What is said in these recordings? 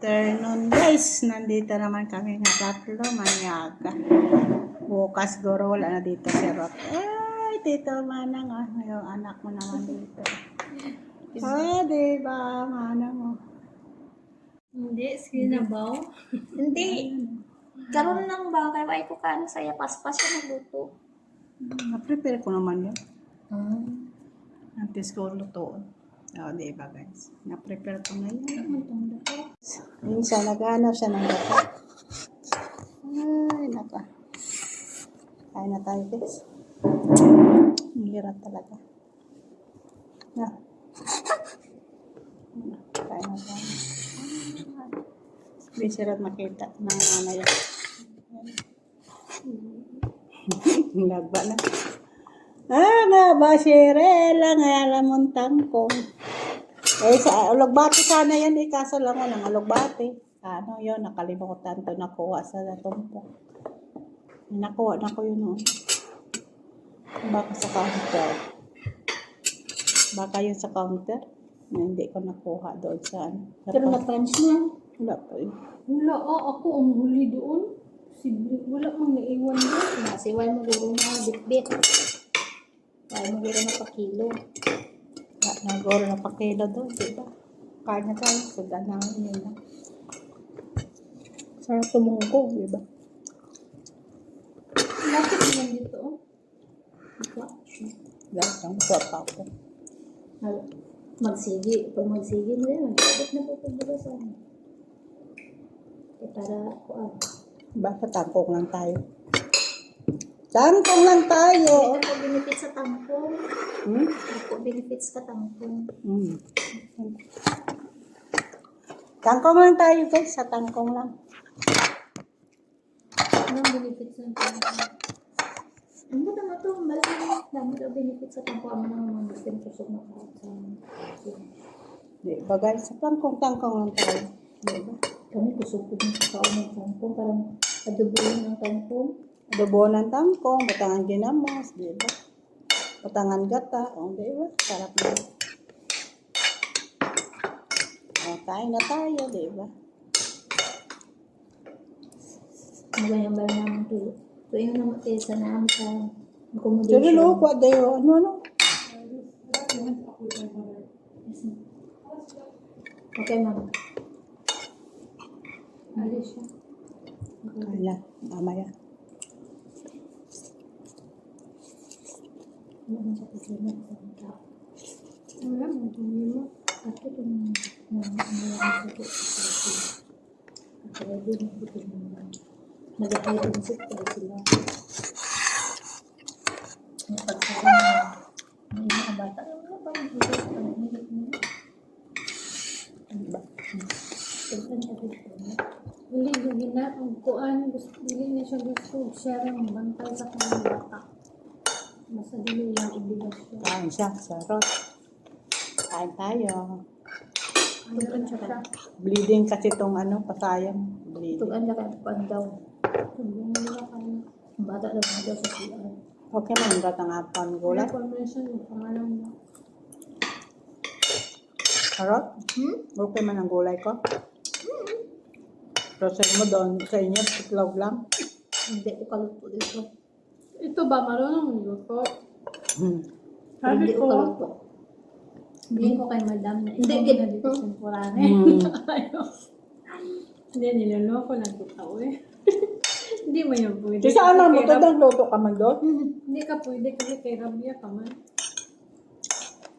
afternoon guys. Nandito naman kami na tatlo, manyaga. Bukas goro wala na dito si Rot. Ay, Tito Manang, ah, yung anak mo naman dito. Ah, di ba, Manang mo? Hindi, sinabaw. Hindi. Karoon lang ba? Kaya wai ko ka ano saya paspas siya nagluto. Na-prepare ko naman yun. Ah. Antes ko lutoon. Oo, di ba guys? Na-prepare ko na yun. Ang dako. Minsan, naghanap siya ng gato. Ay, naka. Kain na tayo, guys. Ang hirap talaga. Na. Kain na tayo. Bisirap makita ng ano yan. Lagba na. Ah, nga ba, Shirela, nga lamang tangkong. Eh, sa alugbati sana yan eh, kaso lang walang alugbati. Ano yun, nakalimutan to nakuha sa natumpok. Nakuha na ko yun oh. Baka sa counter. Baka yun sa counter. Na hindi ko nakuha doon sa ano. Pero pa- na-punch na. Wala pa yun. Wala, ah, ako ang huli doon. Si wala mang naiwan doon. Kasi wala mo guro na bit-bit. Wala mo guro na pa kilo. Wala na na pakilo doon, di ba? Kain na tayo. Suga na yun na. Sarap tumungkog, di ba? Lapit naman dito. oh. Dahil ang sarap ako. Mag- Magsigi. Pag magsigi mo yan, magbit na po pag sa ano. Eh, para ko ah. Basta tangkong lang tayo. Tangkong lang tayo. Hindi ka po benefits sa tangkong. Hmm? Ako benefits ka tangkong. Hmm. Tangkong lang tayo guys, sa tangkong lang. Anong benefits ng tangkong? Ano ba naman ito? Mo. Dami daw benefits sa tangkong. Ang mga mga Muslim kusog na kahit sa Di ba guys, sa tangkong-tangkong lang tayo. Di ba? Kami kusog ko ng kaon ng tangkong. Parang adubuin ng tangkong. Adobo ng tangkong, batangan ginamos, di ba? Batangan gata, o di ba? Sarap na. O, kain na tayo, di ba? Magayang ba naman ito? Ito yung namatay sa namin sa Pero accommodation. loko, dayo, ano, ano? Okay, ma'am. Alis siya. Kain na, mamaya. Ang sa kusina sa tao? Wala, magdumi mo. At ito yung nangyayari sa ito. At ready na ito naman. Nag-i-intensip tayo sila. Ang pagsabi na may mga bata, ano ba ang ito? Ang hilit mo? Di ba? Tignan siya dito. Dili dili na ang kuan dili na siya gusto siya rin bantay sa kanyang bata. Basta dili lang obligasyon. Kain siya, sarot. Kain tayo. Tugan siya ka. Bleeding kasi itong ano, pasayang. Bleeding. Tugan na kayo pan daw. Tugan nila kayo. Bata daw na daw sa CR. Okay man, katangapan Wala gulay. information yung pangalan mo. Sarot? Hmm? Okay man ang gulay ko. Pero sa mo doon, sa inyo, itlog lang. Hindi ko kaluto dito. Ito ba marunong magluto? Hmm. Sabi Hindi ko ko, kaluto. Bilhin ko kay madam na Hindi, gid- na dito sa Purane. Hmm. Hindi, niloloko lang kita eh. Hindi mo yung pwede. Di sa alam mo, Kasi kay Rab- tadang luto ka man doon. Hindi ka pwede kasi kay Rabia ka man.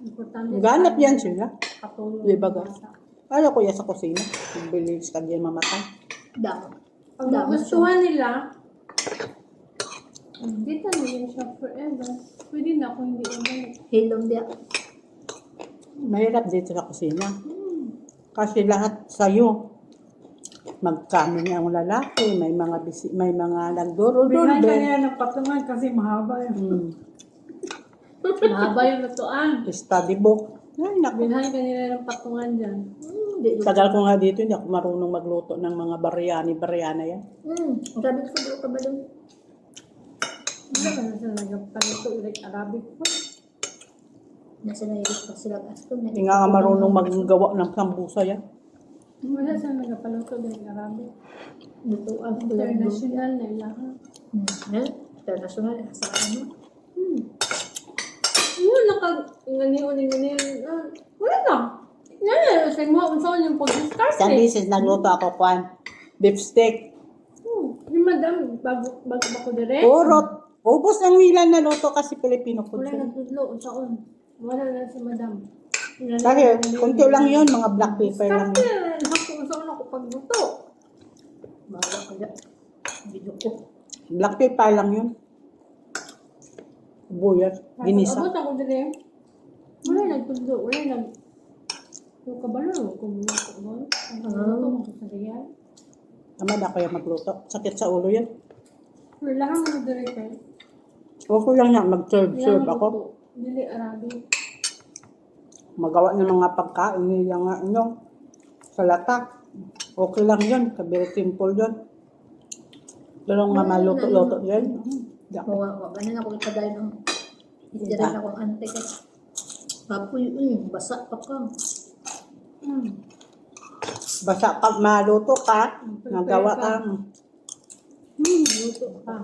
Importante. Ganap yan sila. Katulong. Di ba, bata. Ayaw ko yan sa kusina. Bilis ka din mamatay. Daw. Pag Daw. gustuhan nila, hindi na nila siya forever. Pwede na kung hindi umuwi. Hilom dia. Mahirap dito sa kusina. Kasi lahat sa'yo. Magkano niya ang lalaki, may mga bisi, may mga nagduro-duro Bilang din. kanya ng patungan kasi mahaba yun. Hmm. mahaba yung lutuan. Study book. Ay, naku. Bilhan kanila ng patungan dyan. Hmm, di Tagal ko nga dito, hindi ako marunong magluto ng mga biryani-biryani yan. Hmm, grabe ko sa ka ba doon? Hindi ka na sila nagpaluto like Arabic food. Nasa nahirit pa sila gasto. Hindi nga marunong maggawa ng sambusa yan. Wala sa nagapaluto dahil Arabi. Luto ang bulan doon. International na ilahan. Hmm. Eh, international. Sa ano? Hmm. Yun, naka, nganiw, ah, wala na. Yan, sa mo, ang saan yung pag-discuss Isang eh. beses nagluto ako kwan. Beef steak. Hmm, Yung madam, bago, bago ba ko dire? Purot. Ubus ang nila na luto kasi Pilipino food. Wala yun. nagtudlo, saan? Wala na si madam. Kasi kunti lang yun, mga black pepper lang. Kasi, ako, saan ako pagluto? Bahala ka dyan. Video ko. Black pepper lang yun. Buyas, ginisa. Abot ako dire. Wala nagtudlo, wala nag... Yung kabalo, kung muna ko nun. Ang kabalo ko, sa real. Tamad ako yung magluto. Sakit sa ulo yan. Wala kang mga dire ko lang yan, mag-serve-serve ako. Dili Arabi. Magawa ng mga pagkain nila nga ano, sa latak. Okay lang yun, very simple yun. Pero nga maluto-luto ako. Mga ganun ako ipadayo ng hindi rin akong ante ka. Papoy, mm, basa pa ka. Hmm. Basta pag maluto ka, nagawa ka. Hmm, luto ka.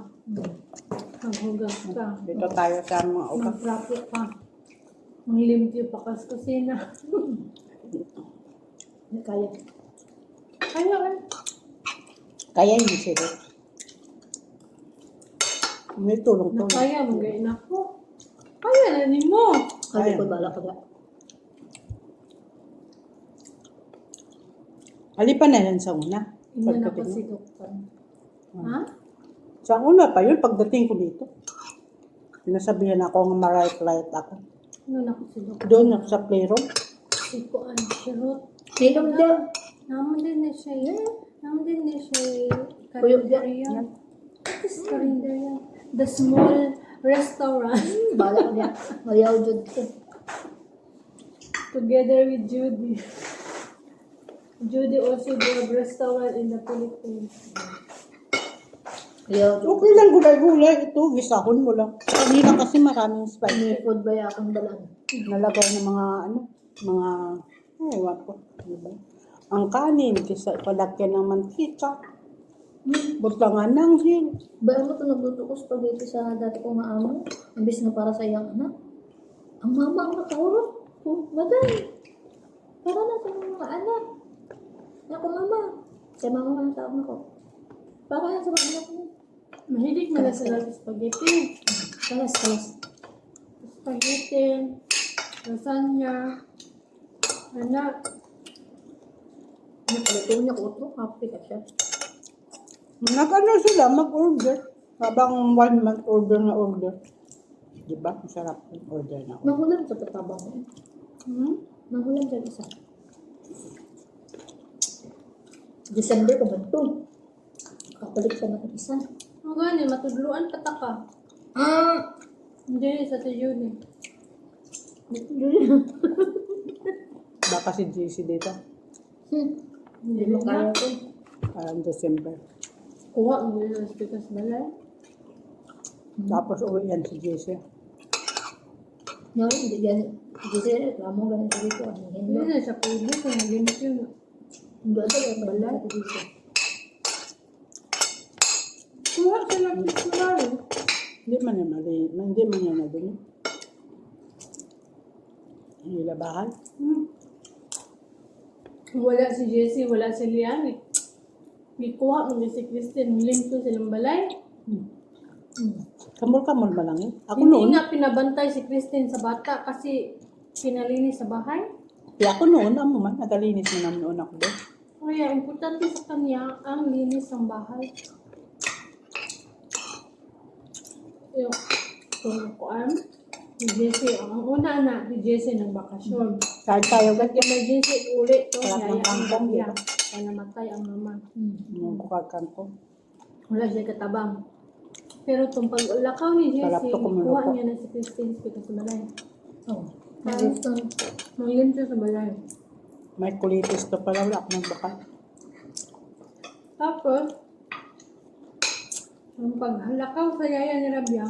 Maghugas ka. Dito tayo sa mga upa. Magprapo ka. Ang limpyo pa ka sa kusina. Kaya. Kaya ka. Kaya yun sila. May Na tulong-tulong. kaya, magayin ako. Kaya na ni mo. Kaya ko bala ka dyan. Alipan na yan sa una. Inyan ako Pagdating si mo. Doktor. Ha? Sa una pa yun, pagdating ko dito. Sinasabihan ako ng ma-right-light ako. Inyan ako si Doktor. Doon ako sa playroom. Si Kuan, si Ruth. Silog dyan. Naman din na siya eh. Naman din na siya eh. Kuya, Karinderya. What is Karinderya? The small restaurant. Bala ka dyan. Mayaw dyan ko. Together with Judy. Judy also do a restaurant in the Philippines. Dyan. Okay lang, gulay-gulay. Ito, gisahon mo lang. Kanina kasi maraming spice. May food ba yung akong dalan? Nalagay ng mga, ano, mga, ay, ewan ko. Diba? Ang kanin, kisa palagyan ng mantika. Butangan ng hil. Ba mo ito nagluto ko spaghetti sa dati kong amo? Imbis na para sa iyang anak. Ang mama ang nakahurot. Oh, maday. Para na sa mga anak. Ako mama. Sa mama ang tawag ko. Para yan sa mga anak mo. Mahilig mo na sila sa spaghetti. Kalas, kalas. Spaghetti, lasagna, anak. Napaluto niya ko ito. Happy ka siya. Nag-ano sila, mag-order. Habang one month order na order. Diba? Masarap yung order na order. Mahulan sa tatabang mo. Hmm? Mahulan sa isa. December ka ba ito? Kapalit ka na ng isa. Ang gani, matudluan pa ta ka. Ah! Hindi, sa tayo ni. Baka si JC dito. Hmm. Hindi mo kaya ko. Parang December. Kuha mo nila sa pikas balay. Tapos uwi yan si JC. No, hindi yan. Siya reklamo sa dito. Ano Hindi hindi. na siya pwede kung maglinis yun. Hindi ito yung bala sa dito. Kuha siya ng picture. Hindi man yan mali. Hindi man yan na dun. Ang ilabahan. Hmm. Wala si Jessie, wala si Lian eh. Gikuha mo ni si Christine, limpyo silang balay. Hmm. Kamol-kamol ba lang eh? Ako Hindi noon. nga pinabantay si Christine sa bata kasi pinalinis sa bahay. Kaya ako noon, amo man, nagalinis mo naman noon ako doon. Kaya importante sa kanya ang linis ng bahay. Yung kung kuan, si Jessie, ang una na, si Jessie ng bakasyon. Kahit tayo gat emergency ulit to, Sarap ng yaya ang kangkong, diba? Kaya namatay ang mama. Hmm. yung kukakan ko. Wala siya katabang. Pero itong paglakaw ni Sarap Jessie, to kumulo kuha niya na si Christine sa sa balay. Oh. Nandito. Manglimpyo sa balay. May kulitis to pala, wala akong baka. Tapos, ang paghalakaw sa yaya ni Rabia,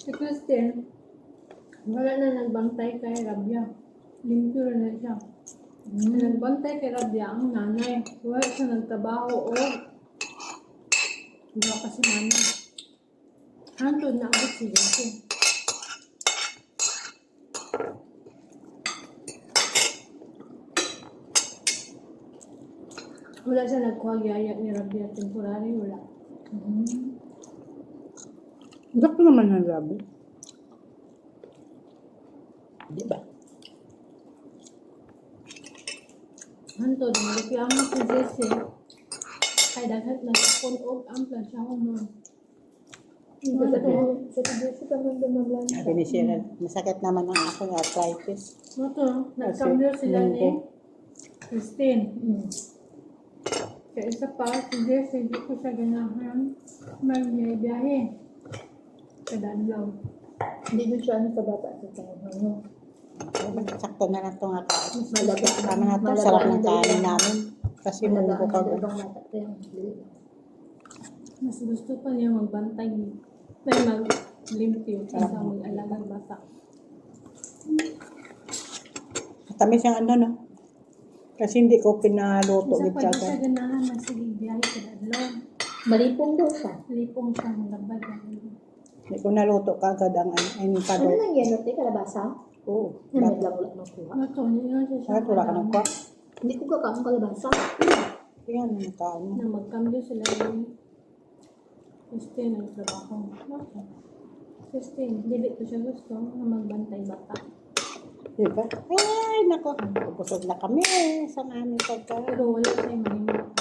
si Christine, wala na nagbantay kay Rabia. Limpyo na siya. Nagbantay kay Rabia ang nanay. Wala siya nagtrabaho o wala pa si nanay. Hantod na agad si Jesse. Wala siya nagkuhagyaya ni Rabia temporary, wala. Gusto naman ng rabi. Di ba? Hantod, nagreklamo si Jesse. Kay daghat na sa og ang plansya ko nun. Hantod, Sa Jesse ka nang dumablan. Sabi ni Cheryl, masakit naman ang aking arthritis. Mato, nagkambyo sila Kasi, ni Christine. Mm. Kaya isa pa, si Jesse, hindi ko siya ganahan. May may biyahe. Kadadlaw. Hindi mo siya ano sa bata sa tayo. Ano? Sakto na lang itong akain. Malaga. Tama na ito, sarap ng kain namin. Kasi ang ka. yung Mas gusto pa niya magbantay. May maglimpyo kaysa mag-alagang bata. Tamis yung ano, no? Kasi hindi ko pinaluto Isa with pa di siya ganahan na sige biyahe kadadlaw. Malipong daw siya. Lipong siya ng labad. Hindi ko naluto kagad ang ano, ang Ano pado. lang yan? Ate, kalabasa? Oo. May lang wala makuha. Mato, hindi na siya siya Bakit wala ka ng kwa? Hindi ko kakaang kalabasa. Yan, ang kain. na magkambyo sila yung Christine ang trabaho. Mato. Christine, dili ko siya gusto na magbantay bata. Di ba? Ay, nako. Busog na kami sa aming pagkain. Pero wala siya mahimot.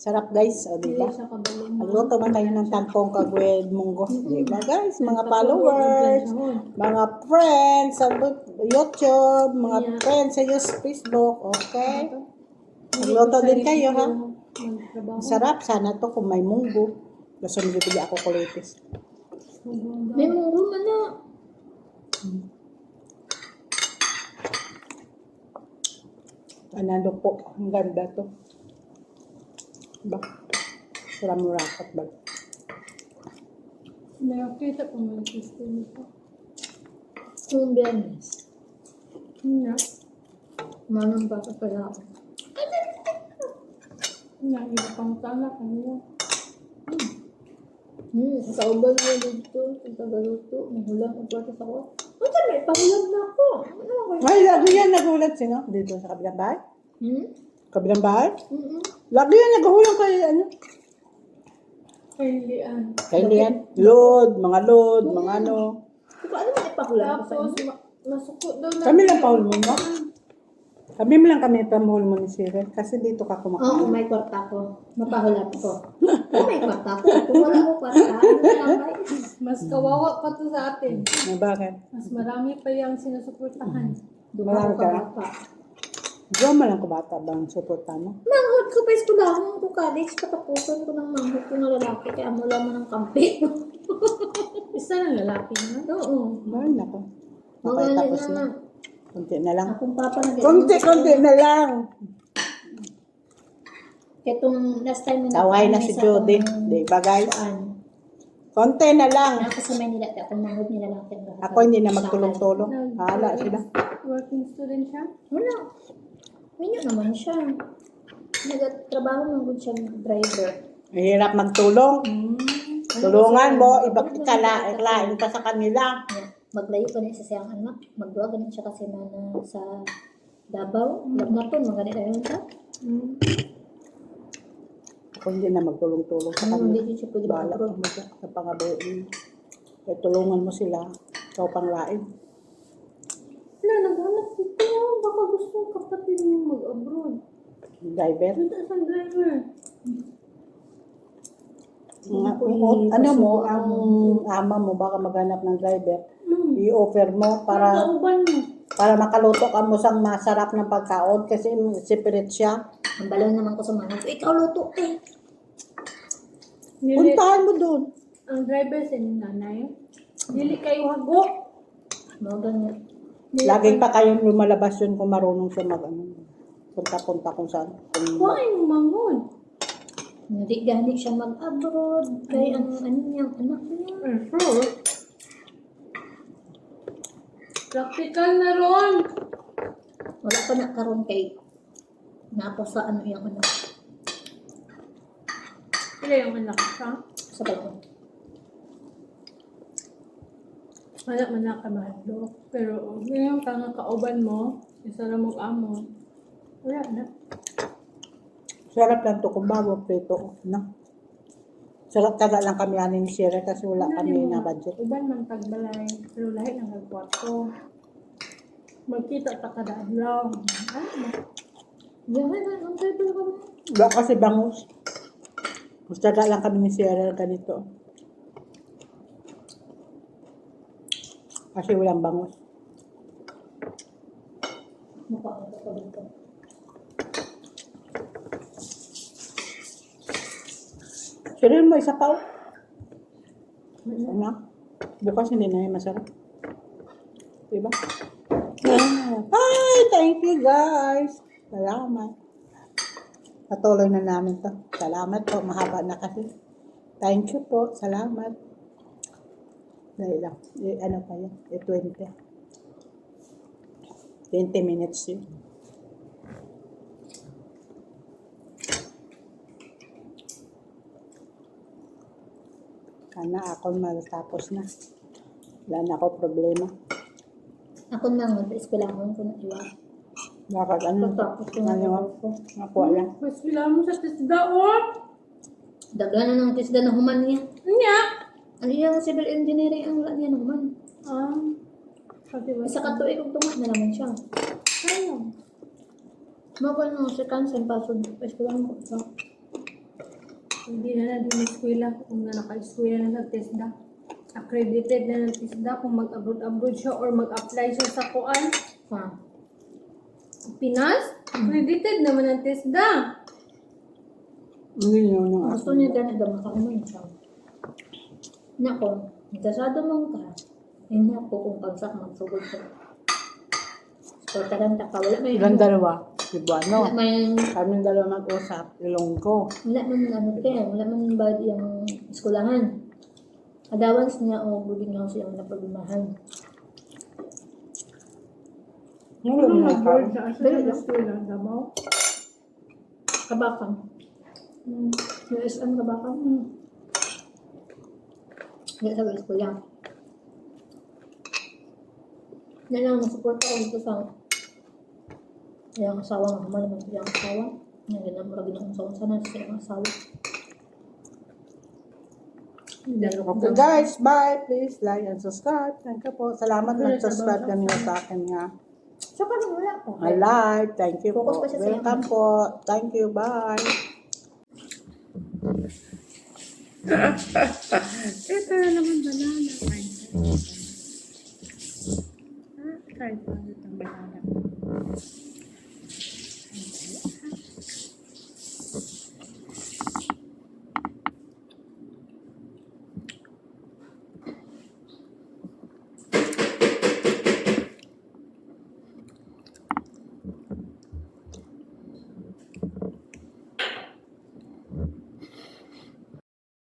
Sarap guys, o di Hindi ba? siya kabalong. Magluto man tayo ng tangkong kagwed munggo. Di ba guys? Mga followers, mga friends sa YouTube, mga friends sa Facebook, okay? Magluto din kayo, ha? Sarap. Sana to kung may munggo. Gusto nyo bibili ako kulitis. May munggo man na. Analo po. Ang ganda to. Ba? Sura murakot ba? Nakakita po mga Christine ito. Kung biyernes. Hindi. Manong bata pala ako. Hindi. Iba pang tala kanila. Hmm, sa ubal mo dito, sa tagaluto, mahulang ang plato sa ko. May pahulang na ako? Ano ako? Ay, lagi yan nagulat sino? Dito sa kabilang bahay? Hmm? Kabilang bahay? Mm-mm. Lagi yan naghuhulang kay ano? Kay Lian. Kay Lian. Load, mga load, mga ano. Diba, ano may sa Tapos, ma- masuko daw na. Kami lang paul mo, no? Kami mo lang kami pamahul mo ni Cyril. Kasi dito ka Oo, kumakain. may kwarta ko. Mapahulat ko. Oo, may kwarta ko. Kung wala ko kwarta, ano ba? Mas kawawa pa to sa atin. Na bakit? Mas marami pa yung sinusuportahan. Marami Dumako ka? ka pa. Diyan mo lang ko bata bang suporta mo? Manghod ko pa eskwelahan ko college. Katapusan ko ng manghod ko ng lalaki. Kaya mo lang ng kampi. Isa lang lalaki na. Oo. Mahal na ko. Okay, Magaling tapos na. na. Kunti na lang. Akong papa na Kunti, kunti na lang. Itong last time Kaway na si Jody. Di ba guys? Saan? Konti na lang. Ako sa Manila, at akong manghod nila lang. Ako hindi na magtulong-tulong. Hala sila. Working student siya. Wala. Minyo naman siya. Nagtrabaho man good siya driver. Mahirap magtulong. Hmm. Tulungan mo, ibang ikala, iklain pa sa kanila. Maglayo pa niya sa siyang anak. Magduwa ganun siya kasi mana sa Davao. Lagnapon, mga ganit ayun siya. Mm. Ako hindi na magtulong-tulong sa Ano, kanila. hindi siya pwede Bahala mag-abroad. mo siya sa pangabuin. Kaya tulungan mo sila. Ikaw pang lain. Wala, naghanap dito. Baka gusto kapatid mo mag-abroad. Driver. Punta sa driver. Kung, ano mo, ang ama mo, baka maghanap ng driver. Mm. I-offer mo para para makaluto ka mo sa masarap ng pagkaon kasi separate siya. Ang balon naman ko sa manghod. Ikaw luto eh. Puntahan mo doon. ang driver sa nanay. Dili kayo hago. Mga ganyan. Laging pa kayong lumalabas yun kung marunong siya mag ano, punta-punta kung saan. Kung, mo manghod. Hindi gani siya mag-abroad. Kaya ang ano niyang anak niya. Practical na ron. Wala pa na karon kay Naapa sa ano yung ano. Sila yung anak ka. Sa balakon. Wala man na kamahadlo. Pero ngayon ka nga kauban mo, isa lang mong amo. Wala na. Sarap lang to kung bago prito. No? Sarap taga lang kami anin ni Sierra kasi wala kami na budget. Uban man tagbalay. Pero lahi ng nagkwarto. Magkita ta kada adlaw. Ano? Yan na, ang table ko. Wala kasi bangus. Mas taga lang kami ni Sierra ganito. Kasi walang bangus. Mukha ko sa Sierra mo isa pa. Ano? Bukas hindi na yung masarap. Diba? Ah, Hi! Thank you guys! Salamat. Patuloy na namin to. Salamat po. Mahaba na kasi. Thank you po. Salamat. Dahil lang. Eh, ano pa? Eh, 20. 20 minutes yun. Sana ako matatapos na. Wala na ako problema. Ako na nga, eskwelahan ko na iwan. Bakit ano? Pagtapos ko na Ano? iwan ko. Nakuha lang. Mas pila mo sa tisda oh. Dagana ng tisda na human niya. Nya. Ano yung civil engineering ang wala niya na human. Ah. Pati ba? Isa ka tuig kung tumat na naman siya. Sayang. Mako no, si Kansen pasod. Eskwelahan ko. So, Hindi na na din eskwela kung na naka-eskwela na sa TESDA. Accredited na ng TESDA kung mag-abroad-abroad siya or mag-apply siya sa kuan. ha. Pinas? Accredited naman ng TESDA. Hindi yun yung Gusto niya ganit daw makakuman siya. Nako, nagkasado mong ka. Hindi ako kung pagsak magsugod siya. So, taranta ka. Wala may... Ilang dalawa? Si Wala Buano. may... Kami dalawa mag-usap. Ilonggo. Wala man ano kaya. Wala man ba yung eskulahan. Adawans niya o buding niya siyang napagmahan. Yung Ano yung nag-board mga sa asa sa eskwela? Davao? Kabakang. Hmm. USM kabakang. Hmm. Hindi sa eskwela. Yan lang, nasupport ako dito sa yung asawa nga naman naman yung asawa. Yan, ganun mo rin ang asawa sana sa yung asawa. Okay guys, bye. Please like and subscribe. Thank you po. Salamat nag-subscribe kanina sa akin nga. So, parang wala ko. I like. Thank you Focus po. Welcome po. Thank you. Bye. Ito na naman banana. Ah, try pa itong banana.